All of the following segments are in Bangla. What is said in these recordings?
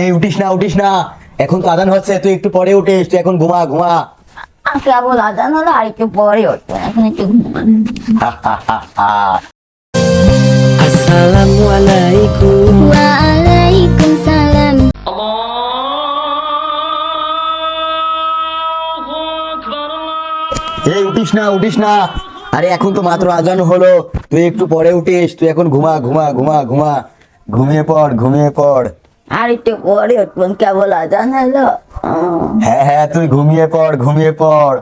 এই উঠিস না উঠিস না। এখন তো আদান হচ্ছে তুই একটু পরে উঠিস তুই এখন ঘুমা ঘুমা। কেবল আজান হলো আর একটু পরে উঠবে এখন একটু. এই উঠিস না উঠিস না। আরে এখন তো মাত্র আজান হলো। তুই একটু পরে উঠিস তুই এখন ঘুমা ঘুমা ঘুমা ঘুমা। ঘুমিয়ে পড় ঘুমিয়ে পড়। আর একটু পরে উঠবেন কেবল আজান হলো। হ্যাঁ হ্যাঁ তুই ঘুমিয়ে পড় ঘুমিয়ে পড়।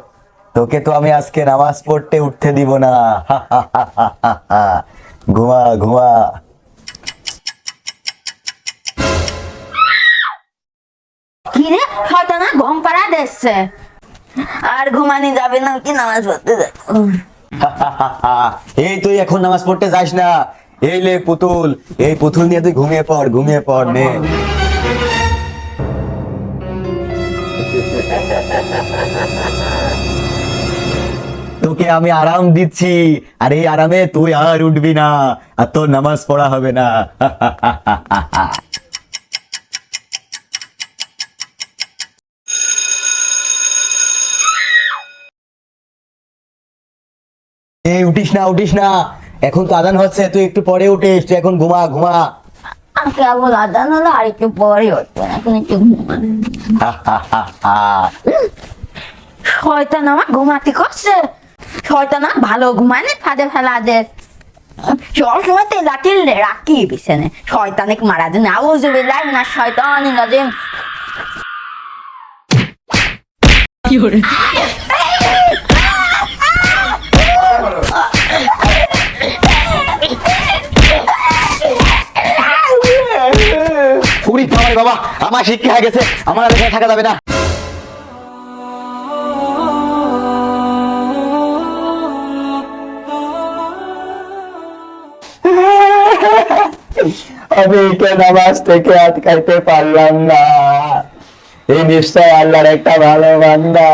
তোকে তো আমি আজকে নামাজ পড়তে উঠতে দিব না। ঘুমা ঘুমা। কি রে? ঘুম পাড়া দিচ্ছে। আর ঘুমানি যাবে না কি নামাজ পড়তে যাবে? এই তুই এখন নামাজ পড়তে যাস না। এই লে পুতুল, এই পুতুল নিয়ে তুই ঘুমিয়ে পড় ঘুমিয়ে পড়, নে। তোকে আমি আরাম দিচ্ছি, আর এই আরামে তুই আর উঠবি না, আর তোর নামাজ পড়া হবে না। এই উঠিস না উঠিস না। এখন তো আদান হচ্ছে তুই একটু পরে উঠিস তুই এখন ঘুমা ঘুমা। কেবল আজান হলো আর একটু পরে উঠবে এখন একটু ঘুমানো শয়তান আমার ঘুমাতে করছে। শয়তান আমার ভালো ঘুমানে ফাঁদে ফেলা দে। সব সময় তো লাঠি রাখি বিছানে শয়তানে মারা দেন আউজ বিলাই না শয়তান নাজিম বাবা, আমার শিক্ষা হয়ে গেছে, আমার আর এখানে থাকা যাবে না। থেকে পারলাম না। এই আল্লাহর একটা ভালো বান্দা।